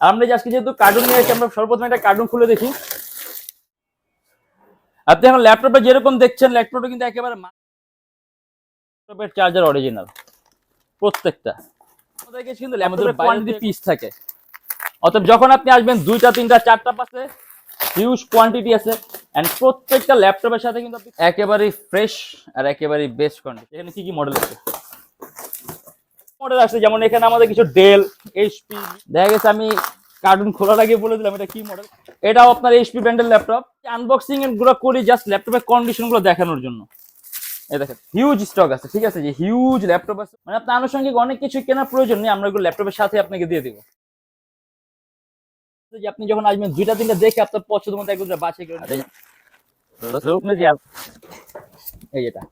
আমরা আজকে যেহেতু কার্টুন নিয়ে এসেছি আমরা সর্বপ্রথম একটা কার্টুন খুলে দেখি। আপনি এখন ল্যাপটপে যেরকম দেখছেন ল্যাপটপটা কিন্তু একেবারে ল্যাপটপের চার্জার অরিজিনাল প্রত্যেকটা। কিন্তু ল্যাপটপের কোয়ান্টিটি পিস থাকে। অতএব যখন আপনি আসবেন দুইটা তিনটা চারটা পাশে হিউজ কোয়ান্টিটি আছে। এন্ড প্রত্যেকটা ল্যাপটপের সাথে কিন্তু আপনি একেবারেই ফ্রেশ আর একেবারেই বেস্ট কোয়ান্টিটি এখানে কি কি মডেল আছে? মডেল আছে যেমন এখানে আমাদের কিছু ডেল এইচপি দেখা গেছে আমি কার্টুন খোলার আগে বলে দিলাম এটা কি মডেল এটাও আপনার এইচপি ব্র্যান্ডের ল্যাপটপ আনবক্সিংগুলো করি জাস্ট ল্যাপটপের কন্ডিশনগুলো দেখানোর জন্য এই দেখেন হিউজ স্টক আছে ঠিক আছে যে হিউজ ল্যাপটপ আছে মানে আপনার আনুষঙ্গিক অনেক কিছু কেনার প্রয়োজন নেই আমরা এগুলো ল্যাপটপের সাথে আপনাকে দিয়ে দিব যে আপনি যখন আসবেন দুইটা তিনটা দেখে আপনার পছন্দ মতো একদম বাছাই করে এই যেটা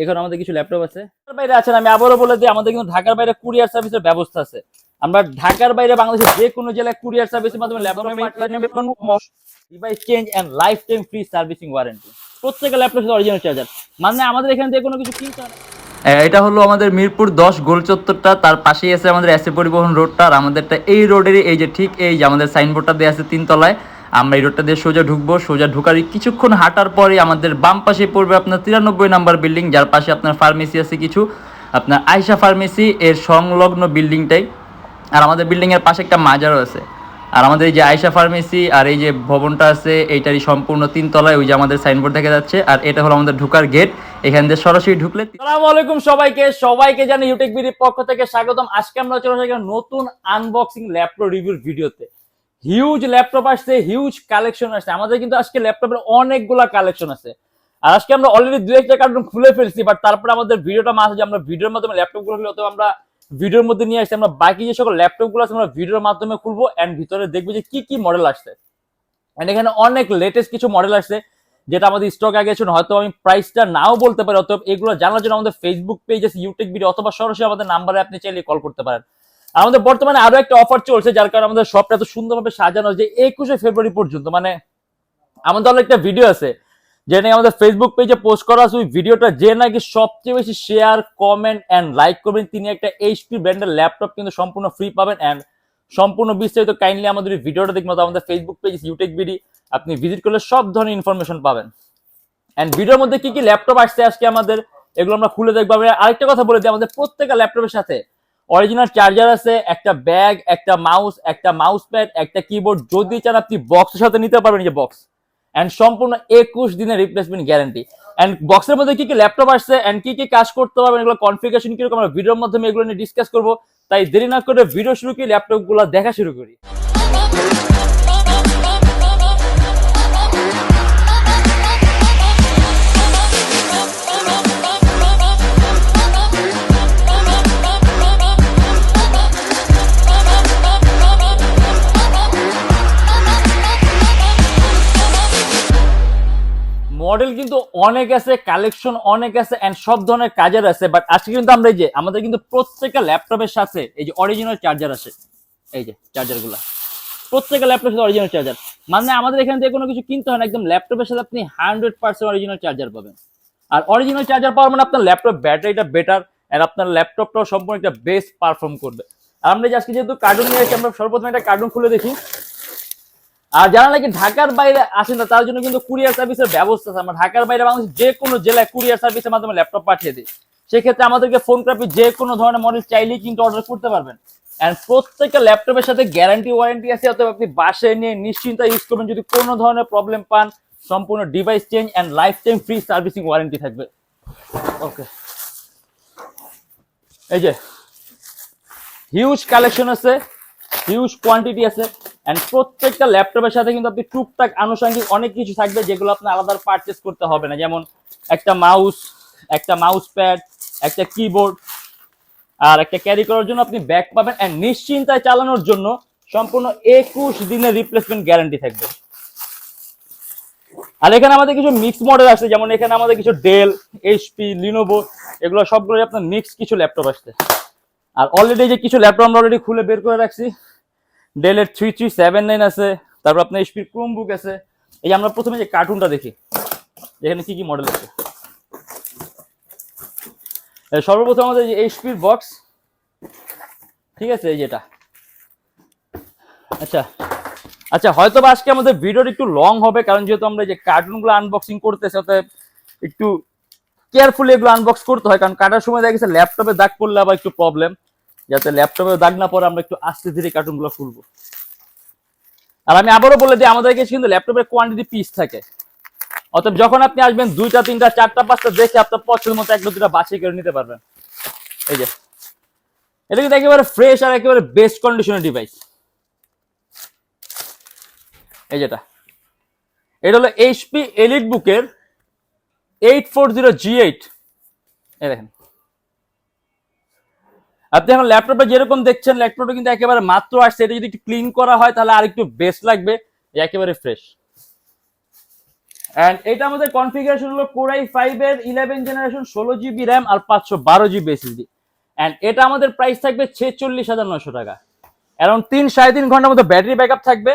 এখানে আমাদের কিছু ল্যাপটপ আছে। বাইরে আছেন আমি আবারও বলে দিই আমাদের কিন্তু ঢাকার বাইরে কুরিয়ার সার্ভিসের ব্যবস্থা আছে। আমরা ঢাকার বাইরে বাংলাদেশের যে কোনো জেলায় কুরিয়ার সার্ভিসের মাধ্যমে laptop device change and lifetime free servicing warranty প্রত্যেকটা ল্যাপটপের অরিজিনাল চার্জার মানে আমাদের এখান থেকে কোনো কিছু কিনতে হয় না এটা হলো আমাদের মিরপুর দশ গোল চত্বরটা তার পাশেই আছে আমাদের এসে পরিবহন রোডটা আর আমাদেরটা এই রোডেরই এই যে ঠিক এই যে আমাদের সাইনবোর্ডটা দেওয়া আছে তিনতলায়। আমরা এই রোডটা দিয়ে সোজা ঢুকবো। সোজা ঢুকার কিছুক্ষণ হাঁটার পরে আমাদের বাম পাশে পড়বে আপনার তিরানব্বই নাম্বার বিল্ডিং, যার পাশে আপনার ফার্মেসি আছে কিছু। আপনার আয়সা ফার্মেসি, এর সংলগ্ন বিল্ডিংটাই। আর আমাদের বিল্ডিং এর পাশে একটা মাজারও আছে। আর আমাদের এই যে আয়সা ফার্মেসি আর এই যে ভবনটা আছে, এইটারই সম্পূর্ণ তিনতলায় ওই যে আমাদের সাইনবোর্ড দেখা যাচ্ছে। আর এটা হলো আমাদের ঢুকার গেট। এখান দিয়ে সরাসরি ঢুকলে আসসালামু আলাইকুম সবাইকে। সবাইকে জানি ইউটেক বিডির পক্ষ থেকে স্বাগতম। আজকে আমরা চলে একটা নতুন আনবক্সিং ল্যাপটপ রিভিউর ভিডিওতে। হিউজ ল্যাপটপ আসছে হিউজ কালেকশন আসছে। আমাদের কিন্তু আজকে ল্যাপটপের অনেকগুলা কালেকশন আছে। আর আজকে আমরা অলরেডি দু একটা কার্টুন খুলে ফেলছি বাট তারপরে আমাদের ভিডিওটা মাঝে যে আমরা ভিডিওর মাধ্যমে ল্যাপটপগুলো হলে আমরা ভিডিওর মধ্যে নিয়ে আসছি। আমরা বাকি যে সকল ল্যাপটপগুলো আছে আমরা ভিডিওর মাধ্যমে খুলবো এন্ড ভিতরে দেখব যে কি কি মডেল আসছে। এন্ড এখানে অনেক লেটেস্ট কিছু মডেল আসছে, যেটা আমাদের স্টক আগে ছিল। হয়তো আমি প্রাইসটা নাও বলতে পারি, অতএব এগুলো জানার জন্য আমাদের ফেসবুক পেজ আছে ইউটিউব ভিডিও অথবা সরাসরি আমাদের নাম্বারে আপনি চাইলে কল করতে পারেন। আমাদের বর্তমানে আরও একটা অফার চলছে, যার কারণে আমাদের শপটা এত সুন্দরভাবে সাজানো যে একুশে ফেব্রুয়ারি পর্যন্ত মানে আমাদের অনেক একটা ভিডিও আছে যে নাকি আমাদের ফেসবুক পেজে পোস্ট করা আছে। ওই ভিডিওটা যে নাকি সবচেয়ে বেশি শেয়ার কমেন্ট এন্ড লাইক করবেন, তিনি একটা এইচপি ব্র্যান্ডের ল্যাপটপ কিন্তু সম্পূর্ণ ফ্রি পাবেন। এন্ড সম্পূর্ণ বিস্তারিত কাইন্ডলি আমাদের ভিডিওটা দেখবেন আমাদের ফেসবুক পেজ ইউটেক বিডি আপনি ভিজিট করলে সব ধরনের ইনফরমেশন পাবেন। এন্ড ভিডিওর মধ্যে কি কি ল্যাপটপ আসছে আজকে আমাদের, এগুলো আমরা খুলে দেখব। আরেকটা কথা বলে দিই, আমাদের প্রত্যেকটা ল্যাপটপের সাথে অরিজিনাল চার্জার আছে, একটা ব্যাগ একটা মাউস একটা মাউস প্যাড একটা কিবোর্ড যদি চান আপনি বক্সের সাথে নিতে পারবেন যে বক্স অ্যান্ড সম্পূর্ণ একুশ দিনের রিপ্লেসমেন্ট গ্যারান্টি অ্যান্ড বক্সের মধ্যে কি কি ল্যাপটপ আসছে অ্যান্ড কি কি কাজ করতে পারবেন এগুলো কনফিগারেশন কীরকম, আমরা ভিডিওর মাধ্যমে এগুলো নিয়ে ডিসকাস করব। তাই দেরি না করে ভিডিও শুরু করি ল্যাপটপগুলো দেখা শুরু করি। মডেল কিন্তু অনেক আছে কালেকশন অনেক আছে এন্ড সব ধরনের কাজের আছে। বাট আজকে কিন্তু আমরা এই যে, আমাদের কিন্তু প্রত্যেকটা ল্যাপটপের সাথে এই যে অরিজিনাল চার্জার আছে। এই যে চার্জারগুলা। প্রত্যেকটা ল্যাপটপের সাথে অরিজিনাল চার্জার মানে আমাদের এখান থেকে কোনো কিছু কিনতে হয় না, একদম ল্যাপটপের সাথে আপনি হান্ড্রেড পার্সেন্ট অরিজিনাল চার্জার পাবেন। আর অরিজিনাল চার্জার পাওয়ার মানে আপনার ল্যাপটপ ব্যাটারিটা বেটার এন্ড আপনার ল্যাপটপটাও সম্পূর্ণ একটা বেস্ট পারফর্ম করবে। আর আমরা আজকে যেহেতু কার্টুন নিয়ে এসেছি, আমরা সর্বপ্রথম একটা কার্টুন খুলে দেখি। আর যারা নাকি ঢাকার বাইরে আসেন না, তার জন্য কিন্তু কুরিয়ার সার্ভিসের ব্যবস্থা আছে। আমরা ঢাকার বাইরে বাংলাদেশ যে কোনো জেলায় কুরিয়ার সার্ভিসের মাধ্যমে ল্যাপটপ পাঠিয়ে দিই। সেক্ষেত্রে আমাদেরকে ফোন করে যে কোনো ধরনের মডেল চাইলেই কিন্তু অর্ডার করতে পারবেন। এন্ড প্রত্যেকটা ল্যাপটপের সাথে গ্যারান্টি ওয়ারেন্টি আছে অথবা আপনি বাসায় নিয়ে নিশ্চিন্তা ইউজ করবেন। যদি কোনো ধরনের প্রবলেম পান, সম্পূর্ণ device change and lifetime free servicing warranty থাকবে। ওকে এই যে হিউজ কালেকশন আছে হিউজ কোয়ান্টিটি আছে। এন্ড প্রত্যেকটা ল্যাপটপের সাথে কিন্তু আপনি টুকটাক আনুষঙ্গিক অনেক কিছু থাকবে যেগুলো আপনার আলাদা পারচেস করতে হবে না। যেমন একটা মাউস একটা মাউস প্যাড একটা কিবোর্ড আর একটা ক্যারি করার জন্য আপনি ব্যাগ পাবেন। এন্ড নিশ্চিন্তায় চালানোর জন্য সম্পূর্ণ একুশ দিনের রিপ্লেসমেন্ট গ্যারান্টি থাকবে। আর এখানে আমাদের কিছু মিক্স মডেল আছে যেমন এখানে আমাদের কিছু ডেল এইচপি লিনোভো এগুলো সবগুলো আপনার মিক্স কিছু ল্যাপটপ আসছে। আর অলরেডি যে কিছু ল্যাপটপ আমরা অলরেডি খুলে বের করে রাখছি ডেলের থ্রি থ্রি সেভেন নাইন আছে, তারপর আপনার এইচপির ক্রোম বুক আছে। এই যে আমরা প্রথমে যে কার্টুনটা দেখি, এখানে কি কি মডেল আছে? সর্বপ্রথম আমাদের যে এইচপির বক্স ঠিক আছে, এই যেটা। আচ্ছা আচ্ছা হয়তো আজকে আমাদের ভিডিওটা একটু লং হবে, কারণ যেহেতু আমরা যে কার্টুনগুলো আনবক্সিং করতেছি, অতএব একটু কেয়ারফুলি এগুলো আনবক্স করতে হয়, কারণ কাটার সময় দেখা গেছে ল্যাপটপে দাগ পড়লে আবার একটু প্রবলেম যাতে ল্যাপটপে দাগ না পরে আমরা একটু আস্তে ধীরে কার্টুনগুলো খুলবো। আর আমি আবারও বলে দিই, আমাদের কাছে কিন্তু ল্যাপটপের কোয়ান্টিটি পিস থাকে। অতএব যখন আপনি আসবেন, দুইটা, তিনটা, চারটা, পাঁচটা, দেখে আপনার পছন্দ মতো একটা দুটা বাছাই করে নিতে পারবেন। এই যে। এটা কিন্তু একেবারে ফ্রেশ আর একেবারে বেস্ট কন্ডিশনের ডিভাইস এই যেটা। এটা হলো এইচপি এলিট বুকের eight four zero G eight এই দেখেন। আপনি এখন ল্যাপটপে যেরকম দেখছেন, ল্যাপটপটা কিন্তু একেবারে মাত্র আসছে। এটা যদি একটু ক্লিন করা হয়, তাহলে আর একটু বেস্ট লাগবে একেবারে ফ্রেশ অ্যান্ড এটা আমাদের কনফিগারেশন হলো কোরাই ফাইভ এর ইলেভেন জেনারেশন ষোলো জিবি র্যাম আর পাঁচশো বারো জিবি এসএসডি অ্যান্ড এটা আমাদের প্রাইস থাকবে ছেচল্লিশ হাজার নশো টাকা। অ্যারাউন্ড তিন, সাড়ে তিন ঘণ্টার মতো ব্যাটারি ব্যাকআপ থাকবে।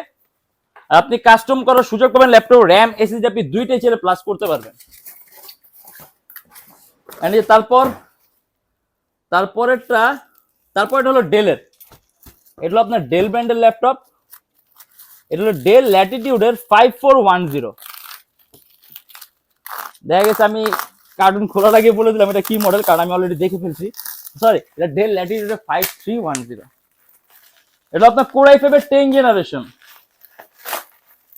আর আপনি কাস্টম করার সুযোগ পাবেন ল্যাপটপ র্যাম এসএসডি আপনি দুইটাই ছেড়ে প্লাস করতে পারবেন। অ্যান্ড তারপর তারপরেরটা তারপর এটা হলো ডেলের। এটা হলো আপনার ডেল ব্র্যান্ডের ল্যাপটপ। এটা হলো ডেল ল্যাটিটিউডের ফাইভ ফোর ওয়ান জিরো দেখা গেছে আমি কার্টুন খোলার আগে বলে দিলাম এটা কি মডেল কারণ আমি অলরেডি দেখে ফেলছি। সরি এটা ডেল ল্যাটিটিউডের ফাইভ থ্রি ওয়ান জিরো এটা আপনার কোরাই ফাইভের টেন জেনারেশন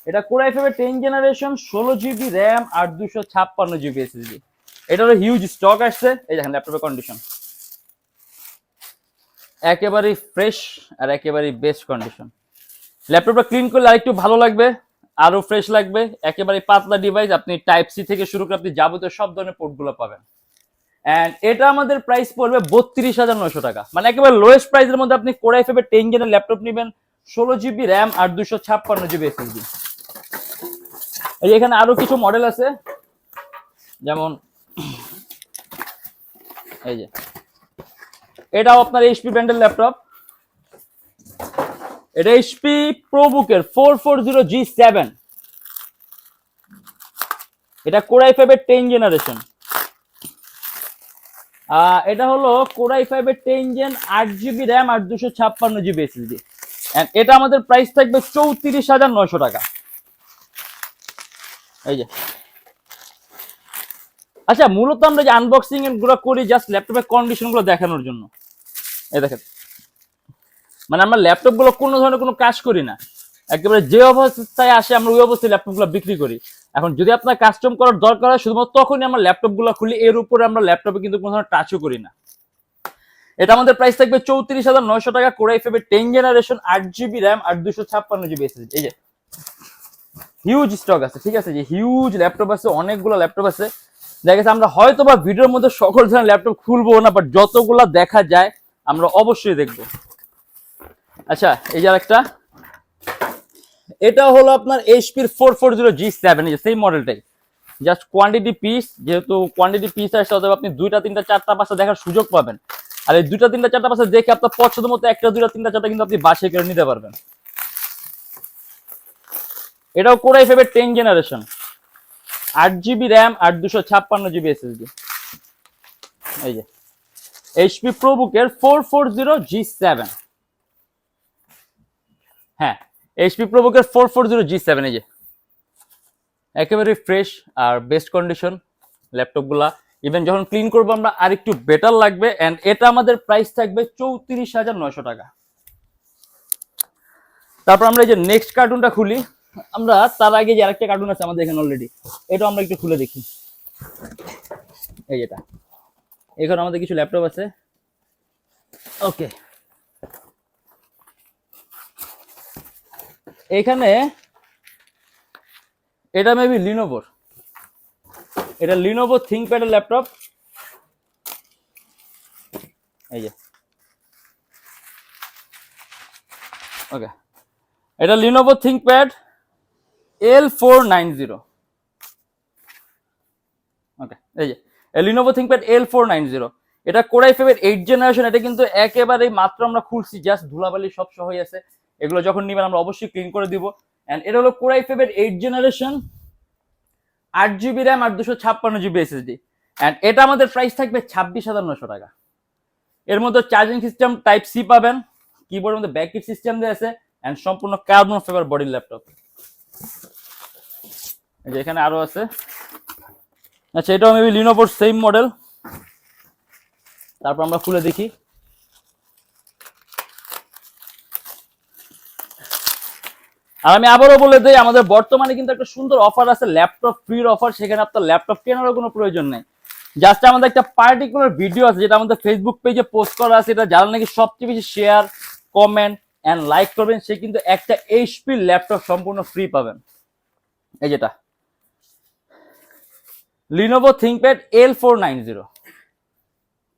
এটা কোরাই ফাইভের টেন জেনারেশন ষোলো জিবি র্যাম আর দুশো ছাপ্পান্ন জিবি এসএসডি এটা হলো হিউজ স্টক আসছে। এই দেখেন ল্যাপটপের কন্ডিশন একেবারেই ফ্রেশ আর একেবারেই বেস্ট কন্ডিশন ল্যাপটপটা ক্লিন করলে আরেকটু ভালো লাগবে, আরও ফ্রেশ লাগবে। একেবারে পাতলা ডিভাইস আপনি টাইপ সি থেকে শুরু করে আপনি যাবতীয় সব ধরনের পোর্টগুলো পাবেন। অ্যান্ড এটা আমাদের প্রাইস পড়বে বত্রিশ হাজার নয়শো টাকা। মানে একেবারে লোয়েস্ট প্রাইসের মধ্যে আপনি কোরাই ফেবে টেন জেনের ল্যাপটপ নেবেন, ষোলো জিবি র্যাম আর দুশো ছাপ্পান্ন জিবি এসএসডি এই এখানে আরও কিছু মডেল আছে, যেমন, এই যে এটাও আপনার এইচপি ব্র্যান্ডের ল্যাপটপ। এটা HP প্রোবুকের four four zero G seven এটা কোরাই ফাইভের টেন জেনারেশন এটা হলো কোরাই ফাইভের টেন জেন আট জিবি র্যাম আর দুশো ছাপ্পান্ন জিবি এসএসডি এটা আমাদের প্রাইস থাকবে চৌত্রিশ হাজার নয়শো টাকা। এই যে আচ্ছা মূলত আমরা যে আনবক্সিংগুলো করি জাস্ট ল্যাপটপের কন্ডিশনগুলো দেখানোর জন্য। এই দেখেন। মানে আমরা ল্যাপটপগুলো কোনো ধরনের কোনো কাজ করি না। একেবারে যে অবস্থায় আসে, আমরা ওই অবস্থায় ল্যাপটপগুলো বিক্রি করি। এখন যদি আপনার কাস্টম করার দরকার হয়, শুধুমাত্র তখনই আমরা ল্যাপটপগুলো খুলি, এর উপরে আমরা ল্যাপটপে কিন্তু কোনো ধরনের টাচও করি না। এটা আমাদের প্রাইস থাকবে চৌত্রিশ হাজার নয়শো টাকা core i five ten generation আট জিবি র্যাম আর দুশো ছাপ্পান্ন জিবি এসএসডি এই যে হিউজ স্টক আছে, ঠিক আছে? যে হিউজ ল্যাপটপ আছে, অনেকগুলো ল্যাপটপ আছে। দেখা গেছে আমরা হয়তো বা ভিডিওর মধ্যে সকল ধরনের ল্যাপটপ খুলবো না বাট যতগুলো দেখা যায়, আমরা অবশ্যই দেখব। আচ্ছা এই যে একটা এটা হলো আপনার এইচপির four four zero G seven সেই মডেলটাই জাস্ট কোয়ান্টিটি পিস যেহেতু কোয়ান্টিটি পিস আসছে অতএব আপনি দুইটা, তিনটা, চারটা, পাঁচটা দেখার সুযোগ পাবেন। আর এই দুইটা, তিনটা, চারটা, পাঁচটা দেখে আপনার পছন্দ মতো একটা, দুইটা, তিনটা, চারটা কিন্তু আপনি বাসে করে নিতে পারবেন। এটাও core i five ten generation আট জিবি র্যাম আর দুশো ছাপ্পান্ন জিবি এসএসডি এই যে HP প্রোবুকের four four zero G seven হ্যাঁ HP প্রোবুকের four four zero G seven এই যে। একেবারে ফ্রেশ আর বেস্ট কন্ডিশন ল্যাপটপগুলা ইভেন যখন ক্লিন করব আমরা আর একটু বেটার লাগবে। অ্যান্ড এটা আমাদের প্রাইস থাকবে চৌত্রিশ হাজার নয়শো টাকা। তারপর আমরা এই যে নেক্সট কার্টুনটা খুলি। আমরা তার আগে যে আরেকটা কার্টুন আছে আমাদের এখানে অলরেডি এটা আমরা একটু খুলে দেখি। এই যেটা। এখানে আমাদের কিছু ল্যাপটপ আছে। ওকে এখানে এটা মেবি লিনোভোর এটা লিনোভো থিঙ্কপ্যাডের ল্যাপটপ এই যে। ওকে এটা Lenovo ThinkPad L four nine zero okay এই যে Lenovo ThinkPad L four nine zero এটা কোরাই ফেভের এইট জেনারেশন এটা কিন্তু একেবারেই মাত্র আমরা খুলছি জাস্ট ধুলাবালি সব সহই আছে। এগুলো যখন নিবেন আমরা অবশ্যই ক্লিন করে দিব। অ্যান্ড এটা হলো কোরাই ফেভের এইট জেনারেশন আট জিবি র্যাম আর দুশো ছাপ্পান্ন জিবি এসএসডি অ্যান্ড এটা আমাদের প্রাইস থাকবে ছাব্বিশ হাজার নশো টাকা। এর মধ্যে চার্জিং সিস্টেম টাইপ সি পাবেন কিবোর্ডের মধ্যে ব্যাকইট সিস্টেম দিয়ে আছে এন্ড সম্পূর্ণ কার্বন ফাইবার বডির ল্যাপটপ যে এখানে আরও আছে। আচ্ছা এটাও মেবি লিনোভোর সেম মডেল তারপর আমরা খুলে দেখি। আর আমি আবারও বলে দিই, আমাদের বর্তমানে কিন্তু একটা সুন্দর অফার আছে ল্যাপটপ ফ্রির অফার সেখানে আপনার ল্যাপটপ কেনারও কোনো প্রয়োজন নেই। জাস্ট আমাদের একটা পার্টিকুলার ভিডিও আছে, যেটা আমাদের ফেসবুক পেজে পোস্ট করা আছে। এটা যারা নাকি সবচেয়ে বেশি শেয়ার কমেন্ট অ্যান্ড লাইক করবেন, সে কিন্তু একটা এইচপি ল্যাপটপ সম্পূর্ণ ফ্রি পাবেন। এই যেটা। Lenovo ThinkPad L four nine zero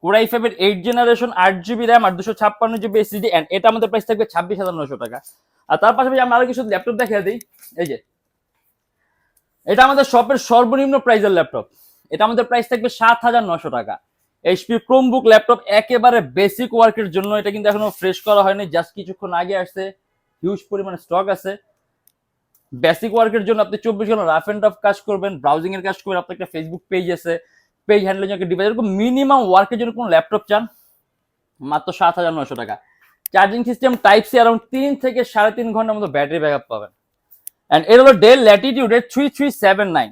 core i ফাইভের এইট জেনারেশন আট জিবি র্যাম আর দুশো ছাপ্পান্ন জিবি এসিডি অ্যান্ড এটা আমাদের প্রাইস থাকবে ছাব্বিশ হাজার নশো টাকা। আর তার পাশাপাশি আমরা আরও কিছু ল্যাপটপ দেখিয়ে দিই। এই যে, এটা আমাদের শপের সর্বনিম্ন প্রাইসের ল্যাপটপ এটা আমাদের প্রাইস থাকবে সাত হাজার নশো টাকা। এইচপি ক্রোমবুক ল্যাপটপ একেবারে বেসিক ওয়ার্কের জন্য, এটা কিন্তু এখনও ফ্রেশ করা হয়নি জাস্ট কিছুক্ষণ আগে আসছে। হিউজ পরিমাণে স্টক আছে। বেসিক ওয়ার্কের জন্য আপনি চব্বিশ ঘণ্টা রাফ এন্ড টাফ কাজ করবেন ব্রাউজিং এর কাজ করবেন, আপনার একটা ফেসবুক পেজ আছে পেজ হ্যান্ডেল একটা ডিভাইস এরকম মিনিমাম ওয়ার্কের জন্য কোনো ল্যাপটপ চান? মাত্র সাত হাজার নশো টাকা। Charging system type C around তিন থেকে সাড়ে তিন ঘণ্টার মতো ব্যাটারি ব্যাক আপ পাবেন। অ্যান্ড এর হলো ডেল ল্যাটিটিউডের থ্রি থ্রি সেভেন নাইন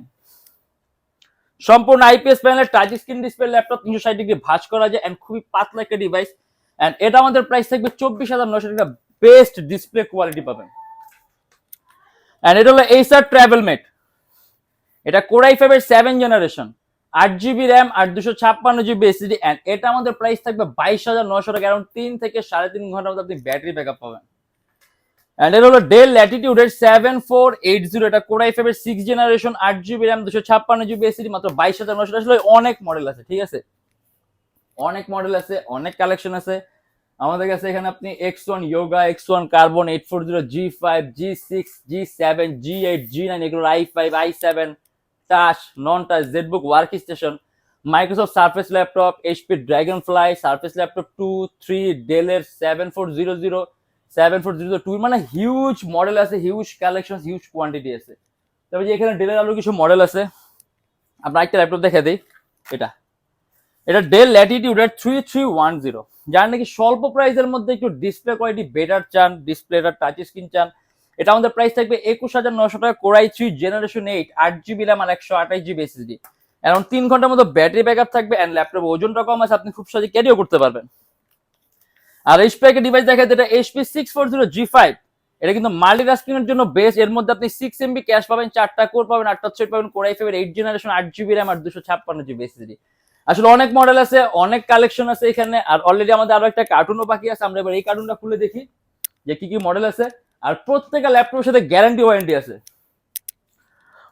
সম্পূর্ণ আইপিএস প্যানেলের টাচ স্ক্রিন ডিসপ্লে ল্যাপটপ তিনশো ষাট ডিগ্রি ভাঁজ করা যায় অ্যান্ড খুবই পাতলা একটা ডিভাইস অ্যান্ড এটা আমাদের প্রাইস থাকবে চব্বিশ হাজার নয়শো টাকা। বেস্ট ডিসপ্লে কোয়ালিটি পাবেন। অ্যান্ড এটা হলো এইসার ট্রাভেল মেট এটা কোরাই ফাইভের সেভেন জেনারেশন আট জিবি র্যাম আর দুশো ছাপ্পান্ন জিবি এসিডি অ্যান্ড এটা আমাদের প্রাইস থাকবে বাইশ হাজার নশো টাকা। অ্যারাউন্ড তিন থেকে সাড়ে তিন ঘণ্টার মধ্যে আপনি ব্যাটারি ব্যাকআপ পাবেন। অ্যান্ড এটা হলো ডেল ল্যাটিটিউডের সেভেন ফোর এইট জিরো এটা কোরাই ফাইভের সিক্স জেনারেশন আট জিবি র্যাম দুশো ছাপ্পান্ন জিবি এসিডি মাত্র বাইশ হাজার নশো আসলে অনেক মডেল আছে, ঠিক আছে? অনেক মডেল আছে, অনেক কালেকশন আছে। আমাদের কাছে এখানে আপনি X one yoga X one carbon eight four zero G five G six G seven G eight G nine এগুলো I five I seven touch non touch ZBook work station Microsoft Surface laptop HP Dragonfly Surface laptop two three ডেলের seven four zero zero seven four zero two মানে huge model আছে huge collection huge quantity আছে। তবে যে এখানে ডেলের আরও কিছু মডেল আছে, আমরা একটা ল্যাপটপ দেখে দিই, এটা। এটা ডেল ল্যাটিটিউডের থ্রি থ্রি ওয়ান জিরো যার নাকি স্বল্প প্রাইসের মধ্যে একটু ডিসপ্লে কোয়ালিটি বেটার চান ডিসপ্লেটা টাচ স্ক্রিন চান। এটা আমাদের প্রাইস থাকবে একুশ হাজার নশো টাকা core i three generation eight আট জিবি র্যাম আর একশো আঠাশ জিবি এসএসডি এখন তিন ঘণ্টার মতো ব্যাটারি ব্যাকআপ থাকবে অ্যান্ড ল্যাপটপ ওজনটা কম আছে, আপনি খুব সহজে ক্যারিও করতে পারবেন। আর এইচপি একটা ডিভাইস দেখা যায় এটা HP six four zero G five এটা কিন্তু মাল্টিটাস্কিং এর জন্য বেস্ট এর মধ্যে আপনি সিক্স এমবি ক্যাশ পাবেন, চারটা কোর পাবেন, আটটা থ্রেড পাবেন কোরাই ফাইভের এইট জেনারেশন আট জিবি র্যাম আর দুশো ছাপ্পান্ন জিবি এসএসডি আসলে অনেক মডেল আছে, অনেক কালেকশন আছে এখানে, আর অলরেডি আমাদের আরও একটা কার্টুনও বাকি আছে, আমরা এবার এই কার্টুনটা খুলে দেখি, যে কি কি মডেল আছে, আর প্রত্যেকটা ল্যাপটপের সাথে গ্যারান্টি ওয়ারেন্টি আছে।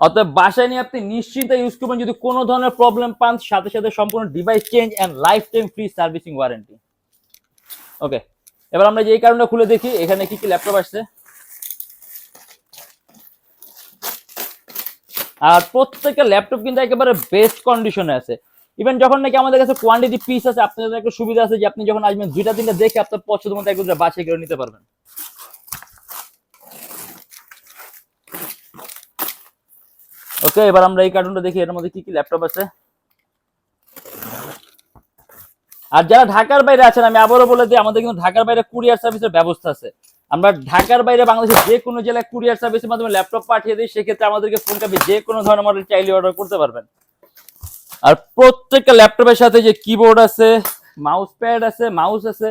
অতএব বাসায় নিয়ে আপনি নিশ্চিন্তে ইউজ করবেন যদি কোনো ধরনের প্রবলেম পান, সাথে সাথে সম্পূর্ণ device change and life time free servicing warranty okay এবার আমরা যে এই কারণটা খুলে দেখি, এখানে কি কি ল্যাপটপ আসছে? আর প্রত্যেকটা ল্যাপটপ কিন্তু একেবারে বেস্ট কন্ডিশনে আছে। ইভেন যখন নাকি আমাদের কাছে কোয়ান্টিটি পিস আছে, আপনাদের একটা সুবিধা আছে যে আপনি যখন আসবেন, দুইটা, তিনটা দেখে আপনার পছন্দ মতো একদম বাছাই করে নিতে পারবেন। ওকে এবার আমরা এই কার্টুনটা দেখি, এর মধ্যে কি কি ল্যাপটপ আছে? আর যারা ঢাকার বাইরে আছেন, আমি আবারও বলে দিই, আমাদের কিন্তু ঢাকার বাইরে কুরিয়ার সার্ভিসের ব্যবস্থা আছে। আমরা ঢাকার বাইরে বাংলাদেশের যে কোনো জেলায় কুরিয়ার সার্ভিসের মাধ্যমে ল্যাপটপ পাঠিয়ে দিই, সেক্ষেত্রে আমাদেরকে ফোন কাপে যে কোনো ধরনের মডেল চাইলে অর্ডার করতে পারবেন। আর প্রত্যেকটা ল্যাপটপের সাথে যে কিবোর্ড আছে মাউস প্যাড আছে মাউস আছে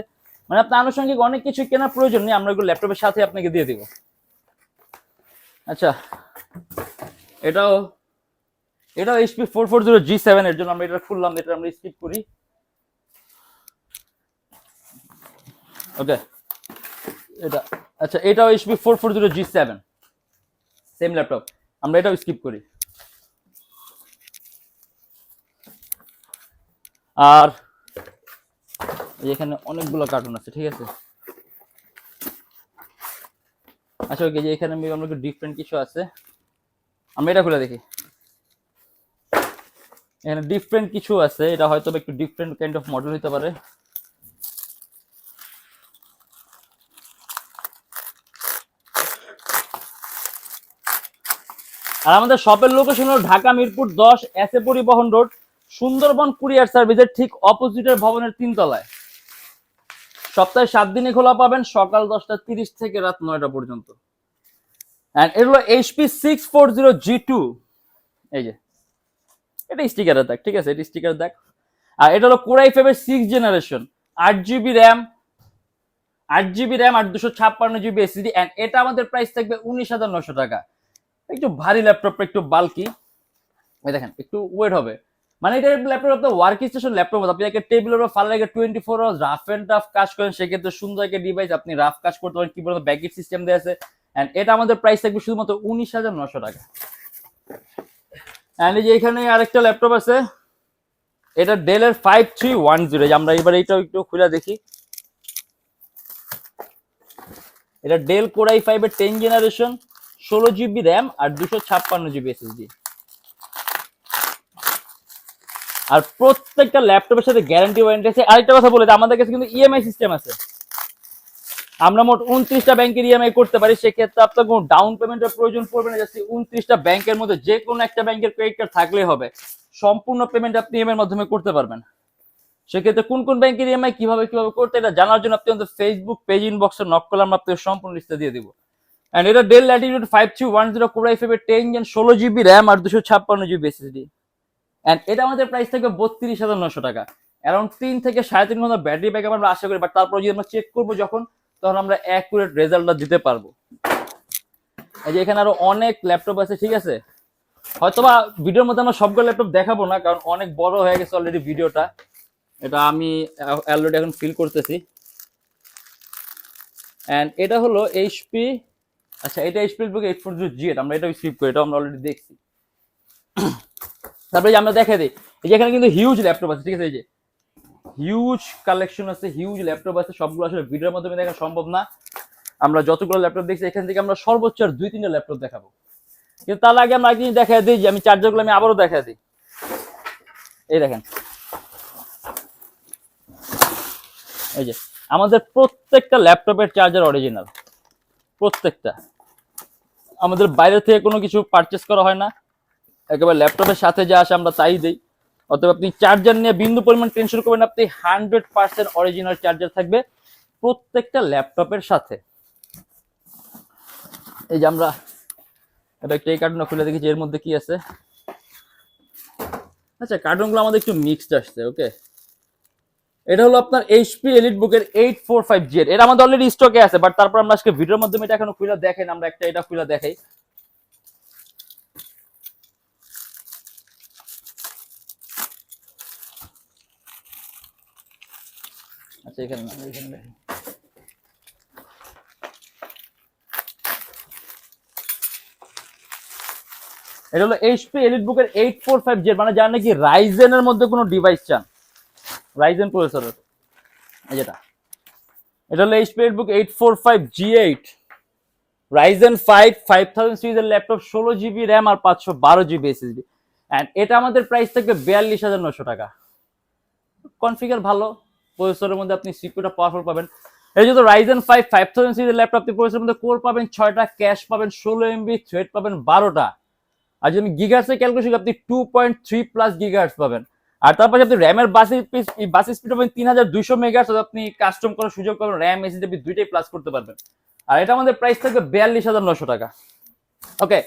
মানে আপনার আনুষঙ্গিক অনেক কিছু কেনার প্রয়োজন নেই, আমরা এগুলো ল্যাপটপের সাথে আপনাকে দিয়ে দিব। আচ্ছা এটাও এটাও HP four four zero G seven এর জন্য আমরা এটা খুললাম, এটা আমরা স্কিপ করি। ওকে, এটা আচ্ছা এটাও HP four four zero G seven same laptop আমরা এটাও স্কিপ করি। আর এখানে অনেকগুলো কার্টুন আছে, ঠিক আছে? আচ্ছা ওকে যে এখানে আমরা ডিফারেন্ট কিছু আছে। আমরা এটা খুলে দেখি। এখানে ডিফারেন্ট কিছু আছে, এটা হয়তো একটু ডিফারেন্ট কাইন্ড অফ মডেল হতে পারে। আর আমাদের শপের লোকেশন হলো ঢাকা মিরপুর দশ এস এ পরিবহন রোড সুন্দরবন কুরিয়ার সার্ভিসের ঠিক অপোজিটের ভবনের তিনতলায়। সপ্তাহে সাত দিনে খোলা পাবেন, সকাল দশটা তিরিশ থেকে রাত নয়টা পর্যন্ত। And HP six four zero G two এই যে, এটা দেখ ঠিক আছে? এটা স্টিকার দেখ আর এটা হলো কোরাই সিক্স জেনারেশন আট জিবি র্যাম আট জিবি র্যাম আর দুশো ছাপ্পান্ন জিবি অ্যান্ড এটা আমাদের প্রাইস থাকবে উনিশ হাজার নশো টাকা। একটু ভারী ল্যাপটপটা একটু বাল্কি দেখেন, একটু ওয়েট হবে। মানে এটা ল্যাপটপ আপনার ওয়ার্ক স্টেশন ল্যাপটপ আপনি একটা টেবিলের উপর ফাল লাগে twenty four hours rough and tough কাজ করেন, সেক্ষেত্রে সুন্দর একটা ডিভাইস আপনি রাফ কাজ করতে পারেন। কিবোর্ড ব্যাকেট সিস্টেম দেওয়া আছে। অ্যান্ড এটা আমাদের প্রাইস থাকবে শুধুমাত্র উনিশ হাজার নশো টাকা। অ্যান্ড এই যে এখানে আরেকটা ল্যাপটপ আছে। এটা ডেলের ফাইভ থ্রি ওয়ান জিরো আমরা এবার এইটাও একটু খুলে দেখি। এটা ডেল কোরাই ফাইভের টেন জেনারেশন ষোলো জিবি র্যাম আর দুশো ছাপ্পান্ন জিবি এসএসডি আর প্রত্যেকটা ল্যাপটপের সাথে গ্যারান্টি ওয়ারেন্টি আছে। আরেকটা কথা বলে আমাদের কাছে কিন্তু ইএমআই সিস্টেম আছে। আমরা মোট উনত্রিশটা ব্যাংকের ইএমআই করতে পারি, সেক্ষেত্রে আপনার কোনো ডাউন পেমেন্টের প্রয়োজন পড়বে না, জাস্ট উনত্রিশটা ব্যাংকের মধ্যে যে কোনো একটা ব্যাংকের ক্রেডিট কার্ড থাকলেই হবে। সম্পূর্ণ পেমেন্ট আপনি ইএমআই মাধ্যমে করতে পারবেন। সেক্ষেত্রে কোন কোন ব্যাংকের ইএমআই কীভাবে কীভাবে করতে এটা জানার জন্য আপনি আমাদের ফেসবুক পেজ ইনবক্সে নক করলে আমরা আপনাকে সম্পূর্ণ লিস্টে দিয়ে দিব। অ্যান্ড এটা Dell latitude five three one zero core i ফাইভের টেন জেন ষোলো জিবি র্যাম আর দুশো ছাপ্পান্ন জিবি এসএসডি অ্যান্ড এটা আমাদের প্রাইস থাকবে বত্রিশ হাজার নশো টাকা। অ্যারাউন্ড তিন থেকে সাড়ে তিন ঘণ্টা ব্যাটারি ব্যাকআপ আমরা আশা করি বাট তারপর যদি আমরা চেক করব যখন, তখন আমরা অ্যাকুরেট রেজাল্টটা দিতে পারব। এই যে এখানে আরও অনেক ল্যাপটপ আছে, ঠিক আছে? হয়তোবা ভিডিওর মধ্যে আমরা সবগুলো ল্যাপটপ দেখাবো না, কারণ অনেক বড় হয়ে গেছে অলরেডি ভিডিওটা। এটা আমি অলরেডি এখন ফিল করতেছি। অ্যান্ড এটা হলো এইচপি আচ্ছা এটা HP book eight four zero আমরা এটা স্কিপ করি এটা আমরা অলরেডি দেখছি। তারপরে আমরা দেখা দিই। এই যে এখানে কিন্তু হিউজ ল্যাপটপ আছে, ঠিক আছে? এই যে হিউজ কালেকশন আছে হিউজ ল্যাপটপ আছে, সবগুলো আসলে ভিডিওর মাধ্যমে দেখা সম্ভব না। আমরা যতগুলো ল্যাপটপ দেখছি, এখান থেকে আমরা সর্বোচ্চ আর দুই, তিনটা ল্যাপটপ দেখাবো। কিন্তু তার আগে আমরা একদিন দেখা দিই, যে আমি চার্জারগুলো আমি আবারও দেখা দিই। এই দেখেন। এই যে, আমাদের প্রত্যেকটা ল্যাপটপের চার্জার অরিজিনাল প্রত্যেকটা। আমাদের বাইরে থেকে কোনো কিছু পারচেস করা হয় না। একেবারে ল্যাপটপের সাথে যা আসে আমরা তাই দিই। অথবা আপনি চার্জার নিয়ে বিন্দু পরিমাণ টেনশন করবেন আপনি হান্ড্রেড পার্সেন্ট অরিজিনাল চার্জার থাকবে প্রত্যেকটা ল্যাপটপের সাথে। এই যে আমরা এটা একটা এই কার্টুনটা খুলে দেখি এর মধ্যে কি আছে। আচ্ছা কার্টুনগুলো আমাদের একটু মিক্সড আসছে ওকে এটা হলো আপনার এইচপি এলিট বুকের এইট ফোর ফাইভ জি এর। এটা আমাদের অলরেডি স্টকে আছে বাট তারপর আমরা আজকে ভিডিওর মাধ্যমে এটা এখনও খুলে দেখেন, আমরা একটা এটা খুলে দেখাই। আচ্ছা এখানে না, এখানে দেখেন। এটা হলো এইচপি এলিট বুকের এইট ফোর ফাইভ জেড মানে যার নাকি রাইজেনের মধ্যে কোনো ডিভাইস চান। রাইজেন প্রসেসরের যেটা। এটা হলো HP elite book eight four five G eight Ryzen five five thousand সিরিজের ল্যাপটপ ষোলো জিবি র্যাম আর পাঁচশো বারো জিবি এসএসডি অ্যান্ড এটা আমাদের প্রাইস থাকবে বিয়াল্লিশ হাজার নশো টাকা। কনফিগার ভালো। প্রসেসরের মধ্যে আপনি সিপিউটা পাওয়ারফুল পাবেন। এই যেহেতু রাইজেন ফাইভ ফাইভ থাউজেন্ড সিরিজের ল্যাপটপ প্রসেসরের মধ্যে কোর পাবেন ছয়টা ক্যাশ পাবেন ষোলো এমবি থ্রেড পাবেন বারোটা। আর যদি আমি গিগার্সে ক্যালকুলেশন আপনি two point three plus gigahertz পাবেন। আর তারপরে আপনি র্যামের বাস বাস স্পিড পাবেন তিন হাজার দুইশো মেগার্স আপনি কাস্টম করার সুযোগ পাবেন র্যাম এসি আপনি দুইটাই প্লাস করতে পারবেন। আর এটা আমাদের প্রাইস থাকবে বিয়াল্লিশ হাজার নশো টাকা। ওকে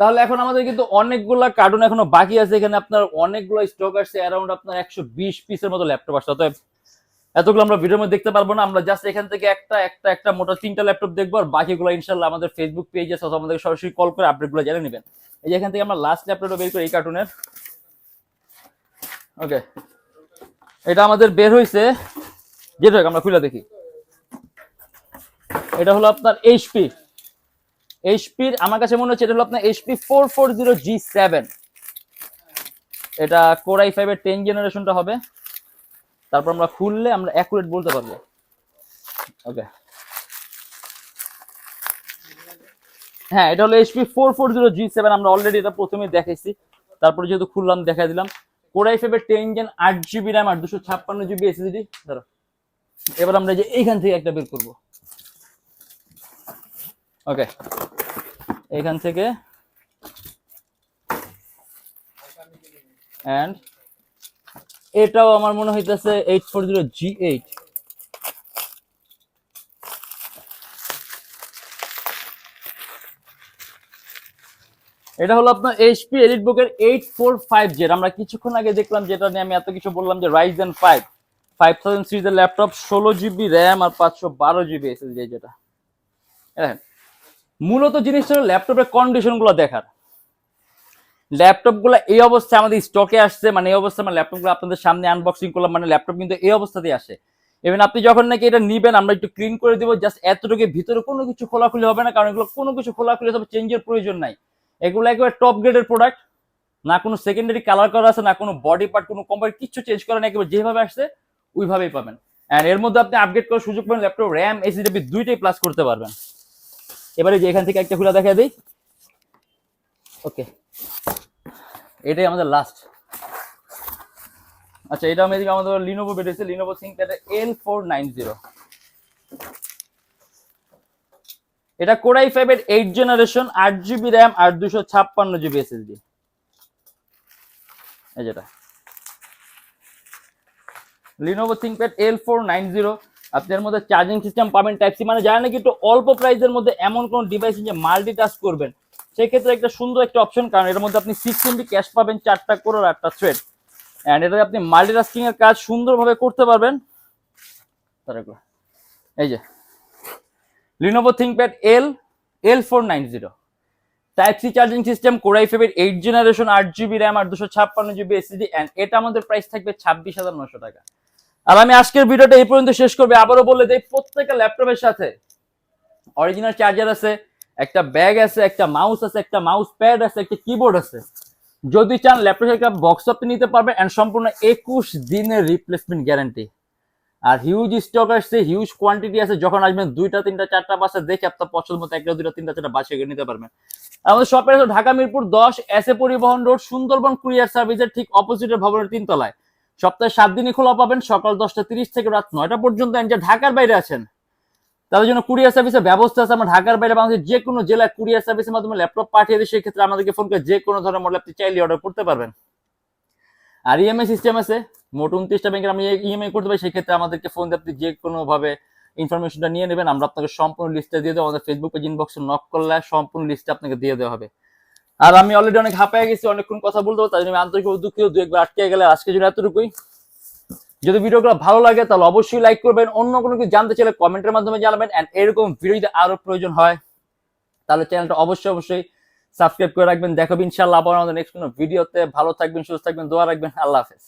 তাহলে এখন আমাদের কিন্তু অনেকগুলা কার্টুন এখনও বাকি আছে। এখানে আপনার অনেকগুলো স্টক আসছে অ্যারাউন্ড আপনার একশো বিশ পিসের মতো ল্যাপটপ আসছে। অতএব এতগুলো আমরা ভিডিওর মধ্যে দেখতে পারব না। আমরা জাস্ট এখান থেকে একটা একটা একটা মোটা তিনটা ল্যাপটপ দেখব আর বাকিগুলো ইনশাল্লাহ আমাদের ফেসবুক পেজে অথবা আমাদের সরাসরি কল করে আপডেটগুলো জেনে নেবেন। এই যে এখান থেকে আমরা লাস্ট ল্যাপটপটা বের করি এই কার্টুনের ওকে এটা আমাদের বের হয়েছে যেটা আমরা খুলে দেখি। এটা হলো আপনার এইচপি এইচপির আমার কাছে মনে হচ্ছে এটা হলো আপনার HP four four zero G seven এটা কোরাই ফাইভের টেন জেনারেশনটা হবে। তারপর আমরা খুললে আমরা অ্যাকুরেট বলতে পারব। ওকে হ্যাঁ এটা হলো HP four four zero G seven আমরা অলরেডি এটা প্রথমে দেখাইছি। তারপরে যেহেতু খুললাম দেখা দিলাম। কোরাই ফাইভের টেন জেন আট জিবি র্যাম আর দুশো ছাপ্পান্ন জিবি এসএসডি ধরো। এবার আমরা যে এইখান থেকে একটা বের করব। ওকে এখান থেকে অ্যান্ড এটাও আমার মনে হইতেছে eight four zero G eight. এটা হলো আপনার এইচপি এলিট বুকের এইট ফোর ফাইভ জেড আমরা কিছুক্ষণ আগে দেখলাম যেটা নিয়ে আমি এত কিছু বললাম যে রাইজেন ফাইভ ফাইভ থাউজেন্ড সিরিজের ল্যাপটপ, ষোলো জিবি র্যাম আর পাঁচশো বারো জিবি এসএসডি যেটা। মূলত জিনিসটা ল্যাপটপের ল্যাপটপের কন্ডিশনগুলো দেখার। ল্যাপটপগুলো এই অবস্থায় আমাদের স্টকে আসছে মানে এই অবস্থায় মানে ল্যাপটপগুলো আপনাদের সামনে আনবক্সিং করলাম মানে ল্যাপটপ কিন্তু এই অবস্থাতেই আসে। ইভেন আপনি যখন নাকি এটা নিবেন, আমরা একটু ক্লিন করে দিব জাস্ট এতটুকু ভিতরে কোনো কিছু খোলাখুলি হবে না, কারণ এগুলো কোনো কিছু খোলাখুলি সব চেঞ্জের প্রয়োজন নাই। এগুলো একেবারে টপ গ্রেডের প্রোডাক্ট না কোনো সেকেন্ডারি কালার করা আছে, না কোনো বডি পার্ট কোনো কোম্পানি কিছু চেঞ্জ করা না একেবারে যেভাবে আসছে, ওইভাবেই পাবেন। অ্যান্ড এর মধ্যে আপনি আপগ্রেড করার সুযোগ পাবেন ল্যাপটপ র্যাম এসিডি দুইটাই প্লাস করতে পারবেন। এবারে যে এখান থেকে একটা খুলে দেখা দিই। ওকে এটাই আমাদের লাস্ট আচ্ছা এটা আমি আমাদের লিনোভো বেরিয়েছে Lenovo ThinkPad L four nine zero এটা কোরাই ফাইভ এর এইট জেনারেশন আট জিবি র্যাম আর দুশো ছাপ্পান্ন জিবি এসএসডি এই যেটা। Lenovo ThinkPad L four nine zero আপনার মধ্যে চার্জিং সিস্টেম পাবেন টাইপ সি মানে জানেন নাকি একটু অল্প প্রাইসের মধ্যে এমন কোন ডিভাইস যে মাল্টি টাস্ক করবেন সেক্ষেত্রে একটা সুন্দর একটা অপশন কারণ এর মধ্যে আপনি সিক্স এমবি ক্যাশ পাবেন, চারটা কোর আটটা থ্রেড অ্যান্ড এটাতে আপনি মাল্টিটাস্কিং এর কাজ সুন্দরভাবে করতে পারবেন। এই যে Lenovo ThinkPad L L four nine zero type C charging system core i ফেবের eight generation আট জিবি র্যাম আর দুশো ছাপ্পান্ন জিবি এসএসডি অ্যান্ড এটা আমাদের প্রাইস থাকবে ছাব্বিশ হাজার নশো টাকা। আর আমি আজকের ভিডিওটা এই পর্যন্ত শেষ করবে। আবারও বলে দেই, প্রত্যেকটা ল্যাপটপের সাথে অরিজিনাল চার্জার আছে। একটা ব্যাগ আছে, একটা মাউস আছে, একটা মাউস প্যাড আছে, একটা কিবোর্ড আছে। যদি চান ল্যাপটপের একটা বক্স আপনি নিতে পারবেন অ্যান্ড সম্পূর্ণ একুশ দিনের রিপ্লেসমেন্ট গ্যারান্টি আর হিউজ স্টক আসছে হিউজ কোয়ান্টিটি আছে, যখন আসবেন দুইটা, তিনটা, চারটা বাসা দেখে আপনার পছন্দ মতো একটা দুইটা তিনটা, চারটা বাসে নিতে পারবেন। আমাদের শপের আছে ঢাকা মিরপুর দশ এস এ পরিবহন রোড সুন্দরবন কুরিয়ার সার্ভিসের ঠিক অপোজিটের ভবনের তিনতলায়। সপ্তাহে সাত দিনই খোলা পাবেন, সকাল দশটা তিরিশ থেকে রাত নয়টা পর্যন্ত। যে ঢাকার বাইরে আছেন তাদের জন্য কুরিয়ার সার্ভিসের ব্যবস্থা আছে। আমরা ঢাকার বাইরে বাংলাদেশের যে কোনো জেলায় কুরিয়ার সার্ভিসের মাধ্যমে ল্যাপটপ পাঠিয়ে দিই সেক্ষেত্রে আমাদেরকে ফোন করে যে কোনো ধরনের মডেল আপনি চাইলে অর্ডার করতে পারবেন। আর ইএমআই সিস্টেম আছে, মোট উনত্রিশটা ব্যাংকের আমি ইএমআই করতে পারি, সেক্ষেত্রে আমাদেরকে ফোন দিয়ে আপনি যে কোনোভাবে ইনফরমেশনটা নিয়ে নেবেন। আমরা আপনাকে সম্পূর্ণ লিস্টটা দিয়ে দেবো। আমাদের ফেসবুক পেজ ইনবক্সে নক করলে সম্পূর্ণ লিস্টটা আপনাকে দিয়ে দেওয়া হবে। আর আমি অলরেডি অনেক হাঁপায় গেছি, অনেকক্ষণ কথা বলতে পারব তাই জন্য আমি আন্তরিক দুঃখিত, দু একবার আটকে গেলে আজকে জন্য এতটুকুই। যদি ভিডিওগুলো ভালো লাগে, তাহলে অবশ্যই লাইক করবেন। অন্য কোনো কিছু জানতে চাইলে কমেন্টের মাধ্যমে জানাবেন। অ্যান্ড এরকম ভিডিও যদি আরও প্রয়োজন হয়, তাহলে চ্যানেলটা অবশ্যই অবশ্যই সাবস্ক্রাইব করে রাখবেন। দেখাবেন ইনশাল্লাহ আবার আমাদের নেক্সট কোনো ভিডিওতে ভালো থাকবেন, সুস্থ থাকবেন, দোয়া রাখবেন। আল্লাহ হাফেজ।